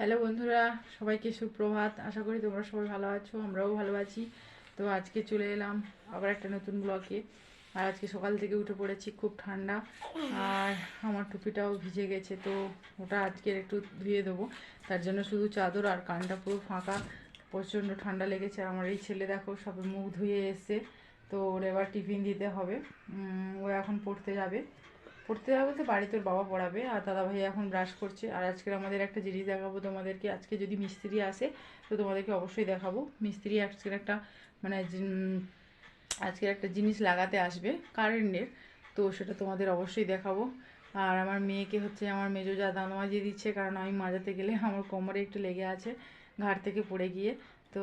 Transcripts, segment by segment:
Hello বন্ধুরা, সবাইকে সুপ্রভাত। আশা করি তোমরা সবাই ভালো আছো, আমরাও ভালো আছি। তো আজকে চলে এলাম আবার একটা নতুন ব্লকে আর আজকে সকাল থেকে উঠে পড়েছি খুব ঠান্ডা, আর আমার টুপিটাও ভিজে গেছে, তো ওটা আজকের একটু ধুয়ে দেবো। তার জন্য শুধু চাদর আর কানটা পুরো ফাঁকা, প্রচণ্ড ঠান্ডা লেগেছে। আর আমার এই ছেলে দেখো, সবে মুখ ধুয়ে এসছে, তো ওর এবার টিফিন দিতে হবে। ও এখন পড়তে যাবে। পড়তে যাবে তো, বাড়ি তোর বাবা পড়াবে আর দাদা ভাই এখন ব্রাশ করছে। আর আজকের আমাদের একটা জিনিস দেখাবো তোমাদেরকে। আজকে যদি মিস্ত্রি আসে, তো তোমাদেরকে অবশ্যই দেখাবো। মিস্ত্রি আজকের একটা মানে আজকের একটা জিনিস লাগাতে আসবে, কারেন্টের। তো সেটা তোমাদের অবশ্যই দেখাবো। আর আমার মেয়েকে হচ্ছে, আমার মেজো যা দাঁত মাজিয়ে দিচ্ছে, কারণ আমি মাজাতে গেলে আমার কোমরে একটু লেগে আছে ঘাট থেকে পড়ে গিয়ে। তো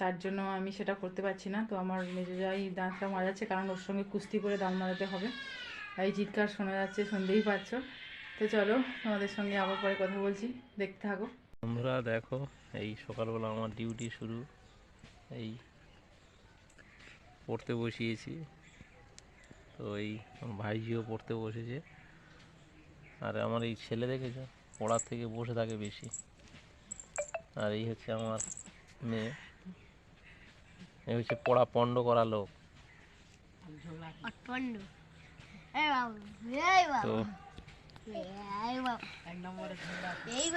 তার জন্য আমি সেটা করতে পারছি না। তো আমার মেজো যাই দাঁতটা মাজাচ্ছে, কারণ ওর সঙ্গে কুস্তি করে দাঁত মাজাতে হবে। এই চিৎকার শোনা যাচ্ছে শুনতেই পাচ্ছ। তো চলো তোমাদের সঙ্গে আবার পরে কথা বলছি। দেখতে থাকো। বন্ধুরা দেখো এই সকালবেলা আমার ডিউটি শুরু। এই পড়তে বসিয়েছি। তো এই আমার ভাইজিও পড়তে বসেছে। আর আমার এই ছেলে দেখেছ? পড়ার থেকে বসে থাকে বেশি। আর এই হচ্ছে আমার মেয়ে। এই হচ্ছে পড়া পণ্ড করা লোক অটপন্ড এই বাবু এই তো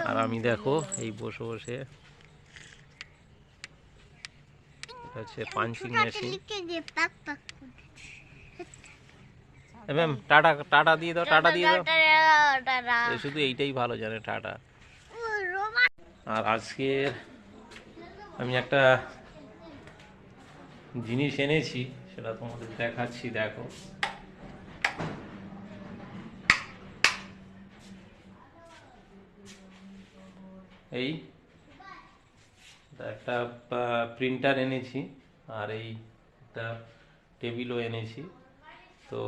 আর আমি দেখো, এই বসে বসে পাঞ্চিং টাটা টাটা দিয়ে দাও, টাটা দিয়ে শুধু এইটাই ভালো জানে, টাটা। আর আজকে আমি একটা জিনিস এনেছি, সেটা তোমাদের দেখাচ্ছি, দেখো। এই, একটা প্রিন্টার এনেছি, আর এই একটা টেবিলও এনেছি। তো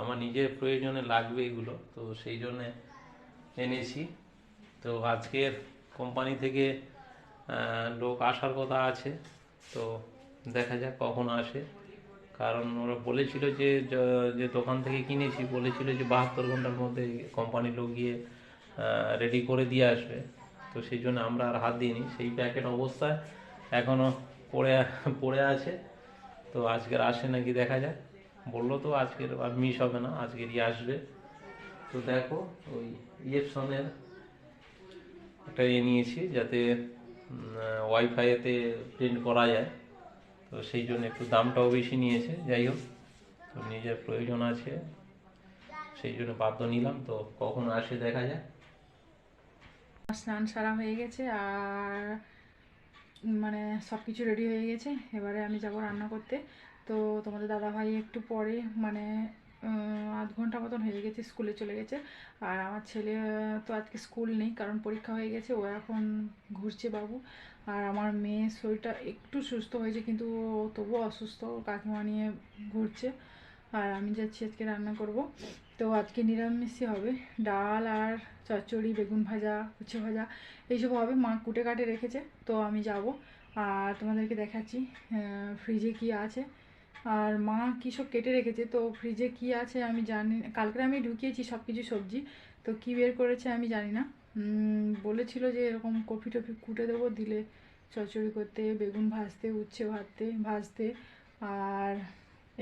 আমার নিজের প্রয়োজনে লাগবে এগুলো, তো সেই জন্যে এনেছি। তো আজকের কোম্পানি থেকে লোক আসার কথা আছে, তো দেখা যাক কখন আসে। কারণ ওরা বলেছিল যে যে দোকান থেকে কিনেছি, বলেছিল যে বাহাত্তর ঘণ্টার মধ্যে কোম্পানির লোক গিয়ে রেডি করে দিয়ে আসবে। তো সেই জন্য আমরা আর হাত দিইনি। সেই প্যাকেট অবস্থায় এখনও পড়ে পড়ে আছে। তো আজকের আসে নাকি দেখা যাক। বলল তো আজকের আর মিস হবে না, আজকেরই আসবে। তো দেখো, ওই ইয়েপসনের একটা ইয়ে নিয়েছি যাতে ওয়াইফাইতে প্রিন্ট করা যায়। তো সেই জন্য একটু দামটাও বেশি নিয়েছে, যাই হোক। তো নিজের প্রয়োজন আছে। সেই জন্য বাধ্য নিলাম। তো কখন আসে দেখা যায় স্নান সারা হয়ে গেছে আর মানে সব কিছু রেডি হয়ে গেছে। এবারে আমি যাব রান্না করতে। তো তোমাদের দাদা ভাই একটু পরে মানে আধ ঘণ্টা মতন হয়ে গেছে, স্কুলে চলে গেছে। আর আমার ছেলে তো আজকে স্কুল নেই, কারণ পরীক্ষা হয়ে গেছে, ও এখন ঘুরছে বাবু। আর আমার মেয়ের শরীরটা একটু সুস্থ হয়েছে, কিন্তু তবুও অসুস্থ, কাকিমা নিয়ে ঘুরছে। আর আমি যাচ্ছি আজকে রান্না করব। তো আজকে নিরামিষই হবে। ডাল আর চচ্চড়ি, বেগুন ভাজা, উচ্ছে ভাজা, এইসব হবে। মা কুটে কাটে রেখেছে, তো আমি যাব। আর তোমাদেরকে দেখাচ্ছি ফ্রিজে কি আছে। আর মা কী সব কেটে রেখেছে, তো ফ্রিজে কি আছে আমি জানি কালকে আমি ঢুকিয়েছি সব কিছু সবজি, তো কি বের করেছে আমি জানি না। বলেছিল যে এরকম কফি টফি কুটে দেবো, দিলে চচ্চড়ি করতে, বেগুন ভাজতে, উচ্ছে ভাজতে ভাজতে। আর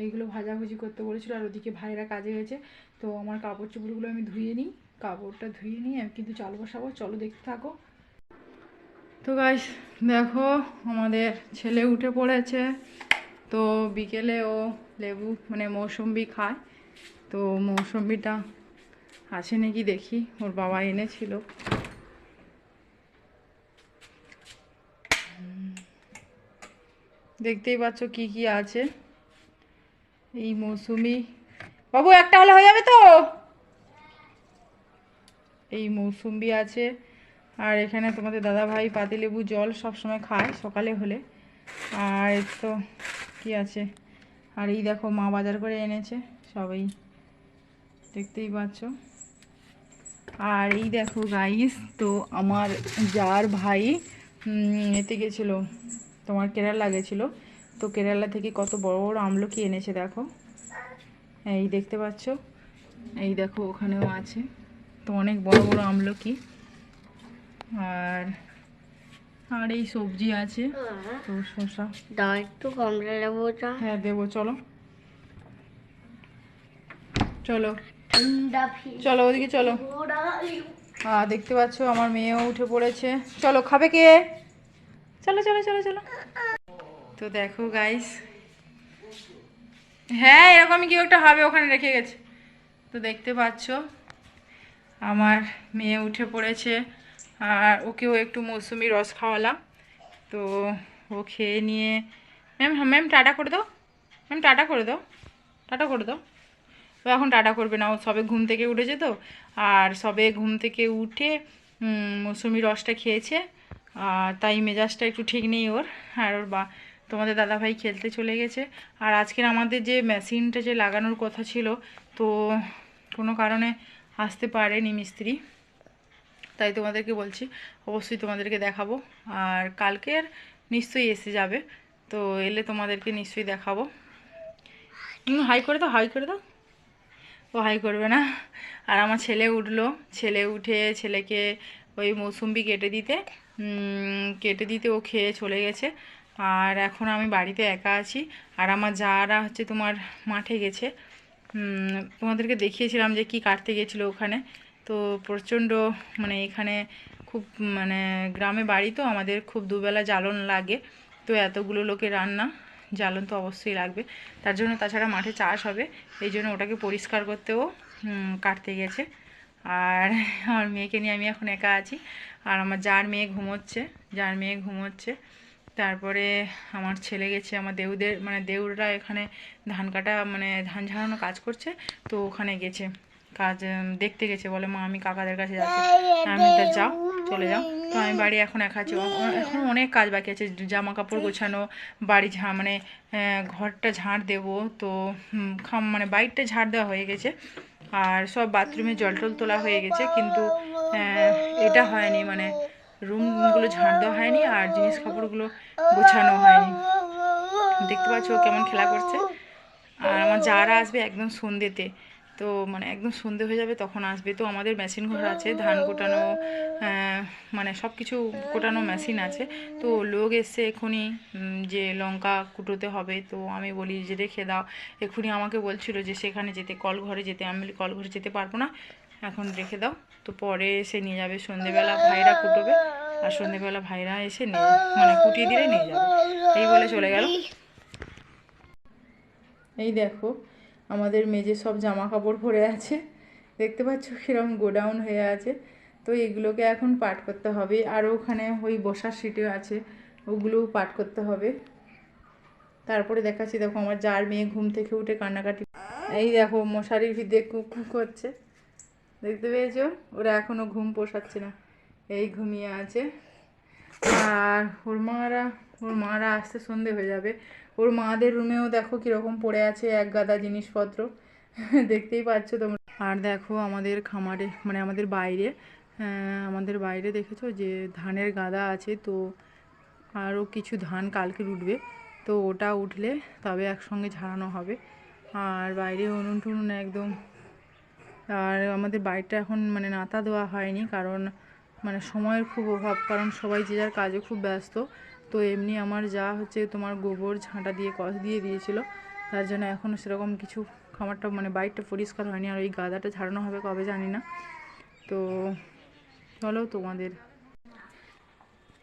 এইগুলো ভাজাভুজি করতে বলেছিল আর ওদিকে ভাইরা কাজে গেছে। তো আমার কাপড় চোপড়গুলো আমি ধুয়ে নিই, কাপড়টা ধুয়ে নিই, আমি কিন্তু চাল বসাবো, চলো দেখতে থাকো। তো গাইস দেখো আমাদের ছেলে উঠে পড়েছে। তো বিকেলে ও লেবু মানে মৌসম্বি খায়। তো মৌসম্বিটা আছে নাকি দেখি, ওর বাবা এনেছিল। দেখতেই পাচ্ছ কি কি আছে। এই মৌসুমি। বাবু, একটা হলে হয়ে যাবে তো? এই মৌসুম্বি আছে। আর এখানে তোমাদের দাদা ভাই পাতিলেবু জল সব সময় খায়, সকালে হলে। আর তো কি আছে? আর এই দেখো, মা বাজার করে এনেছে, সবাই। দেখতেই পাচ্ছ। আর এই দেখো গাইস তো আমার যার ভাই এতে গেছিল। তোমার কেরালা গেছিল। তো কেরালা থেকে কত বড় বড় আমলকি এনেছে দেখো। এই দেখতে পাচ্ছ? এই দেখো ওখানেও আছে। তো অনেক বড় বড় আমলকি। আর আর এই সবজি আছে। তো শসা। দাও একটু কমলা লেবু হ্যাঁ দেবো চলো। চলো। চলো ওদিকে চলো। আর দেখতে পাচ্ছ আমার মেয়েও উঠে পড়েছে। চলো খাবে কে? চলো চলো চলো চলো। তো দেখো গাইস হ্যাঁ এরকমই কেউ একটা হবে, ওখানে রেখে গেছে। তো দেখতে পাচ্ছ, আমার মেয়ে উঠে পড়েছে, আর ওকেও একটু মৌসুমি রস খাওয়ালাম। তো ও খেয়ে নিয়ে ম্যাম ম্যাম টাটা করে দাও। ম্যাম টাটা করে দাও। টাটা করে দাও। ও এখন টাটা করবে না, ও সবে ঘুম থেকে উঠেছে তো। আর সবে ঘুম থেকে উঠে মৌসুমি রসটা খেয়েছে, আর তাই মেজাজটা একটু ঠিক নেই ওর। আর ওর বা তোমাদের দাদাভাই খেলতে চলে গেছে। আর আজকের আমাদের যে মেশিনটা যে লাগানোর কথা ছিল, তো কোনো কারণে আসতে পারেনি মিস্ত্রি। তাই তোমাদেরকে বলছি, অবশ্যই তোমাদেরকে দেখাবো। আর কালকের নিশ্চয়ই এসে যাবে, তো এলে তোমাদেরকে নিশ্চয়ই দেখাবো। হাই করে দাও, হাই করে দাও। ও হাই করবে না। আর আমার ছেলে উঠল, ছেলে উঠে ছেলেকে ওই মৌসুম্বি কেটে দিতে কেটে দিতে ও খেয়ে চলে গেছে। আর এখন আমি বাড়িতে একা আছি। আর আমার যারা হচ্ছে তোমার মাঠে গেছে তোমাদেরকে দেখিয়েছিলাম যে কি কাটতে গেছিল ওখানে। তো প্রচণ্ড মানে এখানে খুব মানে গ্রামে বাড়ি তো, আমাদের খুব দুবেলা জ্বালন লাগে। তো এতগুলো লোকের রান্না, জ্বালন তো অবশ্যই লাগবে। তার জন্য তাছাড়া মাঠে চাষ হবে, এই জন্য ওটাকে পরিষ্কার করতেও কাটতে গেছে। আর আমার মেয়েকে নিয়ে আমি এখন একা আছি। আর আমার যার মেয়ে ঘুমোচ্ছে, যার মেয়ে ঘুমোচ্ছে তারপরে আমার ছেলে গেছে, আমার দেউদের মানে দেউররা এখানে ধান কাটা মানে ধান ঝাড়ানো কাজ করছে, তো ওখানে গেছে। কাজ দেখতে গেছে, বলে, মা, আমি কাকাদের কাছে যাচ্ছি। আমি তো যাও, চলে যাও। তো আমি বাড়ি এখন একা আছি। এখন অনেক কাজ বাকি আছে জামা কাপড় গোছানো, বাড়ি ঝা মানে ঘরটা ঝাড় দেবো। তো খাম মানে বাইরটা ঝাড় দেওয়া হয়ে গেছে। আর সব বাথরুমে জল টল তোলা হয়ে গেছে, কিন্তু এটা হয়নি মানে রুমগুলো ঝাড় দেওয়া হয়নি আর জিনিস কাপড়গুলো গোছানো হয়নি। দেখতে পাচ্ছ ও কেমন খেলা করছে। আর আমার যারা আসবে একদম সন্ধ্যেতে তো মানে একদম সন্ধে হয়ে যাবে তখন আসবে। তো আমাদের মেশিন ঘর আছে ধান কোটানো মানে সব কিছু কোটানো মেশিন আছে। তো লোক এসছে উম, যে লঙ্কা কুটোতে হবে। তো আমি বলি যে রেখে দাও। এক্ষুনি আমাকে বলছিল যে সেখানে যেতে কল ঘরে যেতে। আমি কল ঘরে যেতে পারব না। এখন রেখে দাও। তো পরে এসে নিয়ে যাবে। সন্ধেবেলা ভাইরা কুটোবে। আর সন্ধেবেলা ভাইরা এসে নিয়ে মানে কুটিয়ে দিলে নিয়ে যাবে। এই বলে চলে গেল। এই দেখো, আমাদের মেজে সব জামা কাপড় ভরে আছে। দেখতে পাচ্ছ কীরকম গোডাউন হয়ে আছে। তো এগুলোকে এখন পাট করতে হবে। আর ওখানে ওই বসার সিটে আছে। ওগুলোও পাট করতে হবে। তারপরে দেখাচ্ছি, দেখো, আমার যার মেয়ে ঘুম থেকে উঠে কান্নাকাটি। এই দেখো, মশারির ভিতরে কুকু করছে। দেখতে পেয়েছ? ওরা এখনও ঘুম পোষাচ্ছে না। এই ঘুমিয়ে আছে। আর ওর মারা ওর মারা আসতে সন্ধে হয়ে যাবে। ওর মাদের রুমেও দেখো কীরকম পড়ে আছে এক গাদা জিনিসপত্র। দেখতেই পাচ্ছ তোমরা। আর দেখো আমাদের খামারে মানে আমাদের বাইরে আমাদের বাইরে দেখেছ যে ধানের গাদা আছে তো আরও কিছু ধান কালকে উঠবে। তো ওটা উঠলে তবে একসঙ্গে ঝাড়ানো হবে। আর বাইরে উনুন টুনুন একদম আর আমাদের বাড়িটা এখন মানে নাতা দেওয়া হয়নি কারণ মানে সময়ের খুব অভাব, কারণ সবাই যে যার কাজে খুব ব্যস্ত। তো এমনি আমার যা হচ্ছে তোমার গোবর, ঝাঁটা দিয়ে, কষ দিয়ে দিয়েছিল। তার জন্য এখনও সেরকম কিছু খামারটা মানে বাইকটা পরিষ্কার হয়নি। আর ওই গাদাটা ঝাড়ানো হবে কবে জানি না। তো চলো তোমাদের।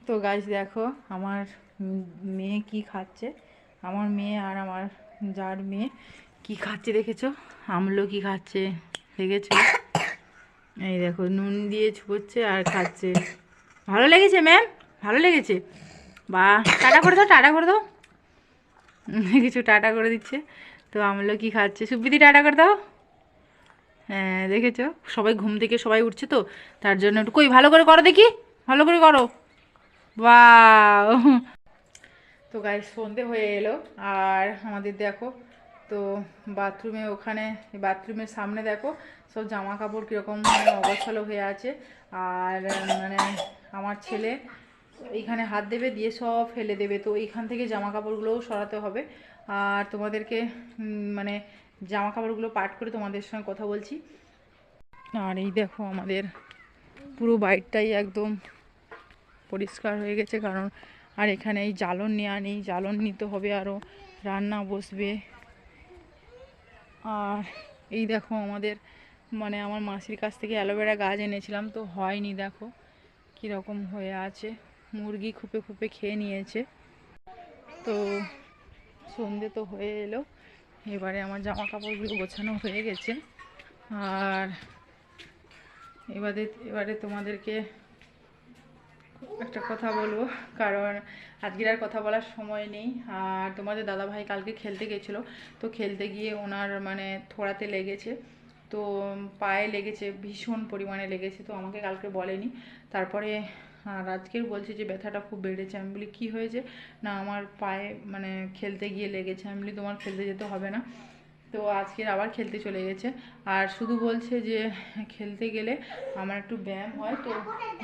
তো গাছ দেখো আমার মেয়ে কি খাচ্ছে। আমার মেয়ে আর আমার যার মেয়ে কি খাচ্ছে দেখেছ? আমলো কি খাচ্ছে। দেখেছ এই দেখো, নুন দিয়ে ছুপোচ্ছে আর খাচ্ছে ভালো লেগেছে ম্যাম ভালো লেগেছে? বা, টাটা করে দাও, টাটা করে দাও। কিছু টাটা করে দিচ্ছে। তো আমলো কি খাচ্ছে? সুবিধি টাটা করে দাও। হ্যাঁ দেখেছ? সবাই ঘুম থেকে সবাই উঠছে তো, তার জন্য একটু, কই, ভালো করে করো দেখি। ভালো করে করো। বা তো গাইস সন্ধে হয়ে এলো। আর আমাদের দেখো তো বাথরুমে ওখানে, বাথরুমের সামনে দেখো, সব জামা কাপড় কীরকম অগোছালো হয়ে আছে। আর মানে আমার ছেলে এইখানে হাত দেবে, দিয়ে সব ফেলে দেবে। তো এইখান থেকে জামা কাপড়গুলোও সরাতে হবে। আর তোমাদেরকে মানে জামা কাপড়গুলো পাট করে তোমাদের সঙ্গে কথা বলছি। আর এই দেখো আমাদের পুরো বাইকটাই একদম পরিষ্কার হয়ে গেছে। কারণ, আর এখানে এই জ্বালন নেওয়া নেই। জ্বালন নিতে হবে আরও রান্না বসবে। আর এই দেখো আমাদের মানে আমার মাসির কাছ থেকে অ্যালোভেরা গাছ এনেছিলাম, তো হয়নি দেখো কীরকম হয়ে আছে। মুরগি খুপে খুপে খেয়ে নিয়েছে। তো সন্ধে তো হয়ে এলো, এবারে আমার জামা কাপড়গুলো গোছানো হয়ে গেছে। আর এবারে এবারে তোমাদেরকে একটা কথা বলব, কারণ আজকের আর কথা বলার সময় নেই। আর তোমাদের দাদাভাই কালকে খেলতে গেছিল, তো খেলতে গিয়ে ওনার মানে থোড়াতে লেগেছে। তো পায়ে লেগেছে, ভীষণ পরিমাণে লেগেছে, তো আমাকে কালকে বলেনি। তারপরে, আর আজকের বলছে যে ব্যথাটা খুব বেড়েছে। আমি বলি, কী হয়েছে? না, আমার পায়ে মানে খেলতে গিয়ে লেগেছে। আমি বলি, তোমার খেলতে যেতে হবে না। তো আজকের আবার খেলতে চলে গেছে। আর শুধু বলছে যে, খেলতে গেলে আমার একটু ব্যায়াম হয়, তো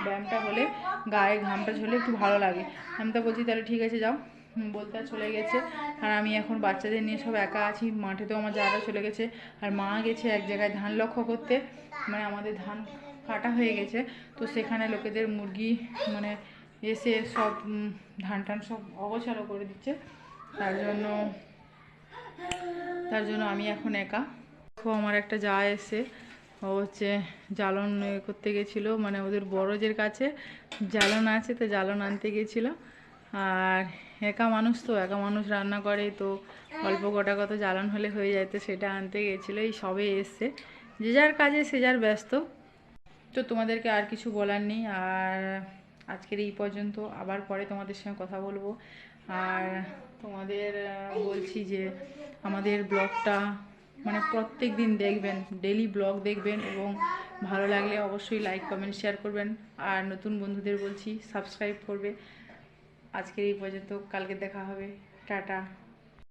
ব্যায়ামটা হলে গায়ে ঘামটা ঝরলে একটু ভালো লাগে। আমি তো বলছি, তাহলে ঠিক আছে, যাও। বলতে চলে গেছে। আর আমি এখন বাচ্চাদের নিয়ে সব একা আছি, মাঠে তো আমার যারা চলে গেছে। আর মা গেছে এক জায়গায় ধান লক্ষ্য করতে মানে আমাদের ধান কাটা হয়ে গেছে। তো সেখানে লোকেদের মুরগি মানে এসে সব ধান টান সব অগোছালো করে দিচ্ছে। তার জন্য তার জন্য আমি এখন একা। তো আমার একটা যা এসে, ও হচ্ছে জ্বালন করতে গেছিল মানে ওদের বড়জের কাছে জ্বালন আছে তো জ্বালন আনতে গেছিল। আর একা মানুষ তো, একা মানুষ রান্না করে তো, অল্প কটা কত জ্বালন হলে হয়ে যায় তো সেটা আনতে গেছিল, এই সবে এসছে। যে যার কাজে সে যার ব্যস্ত। তো তোমাদেরকে আর কিছু বলার নেই, আর আজকের এই পর্যন্ত আবার পরে তোমাদের সঙ্গে কথা বলব। আর তোমাদের বলছি যে আমাদের ব্লগটা মানে প্রত্যেক দিন দেখবেন ডেলি ব্লগ দেখবেন এবং ভালো লাগলে অবশ্যই লাইক কমেন্ট শেয়ার করবেন। আর নতুন বন্ধুদের বলছি সাবস্ক্রাইব করবে। আজকের এই পর্যন্ত, কালকে দেখা হবে। টাটা।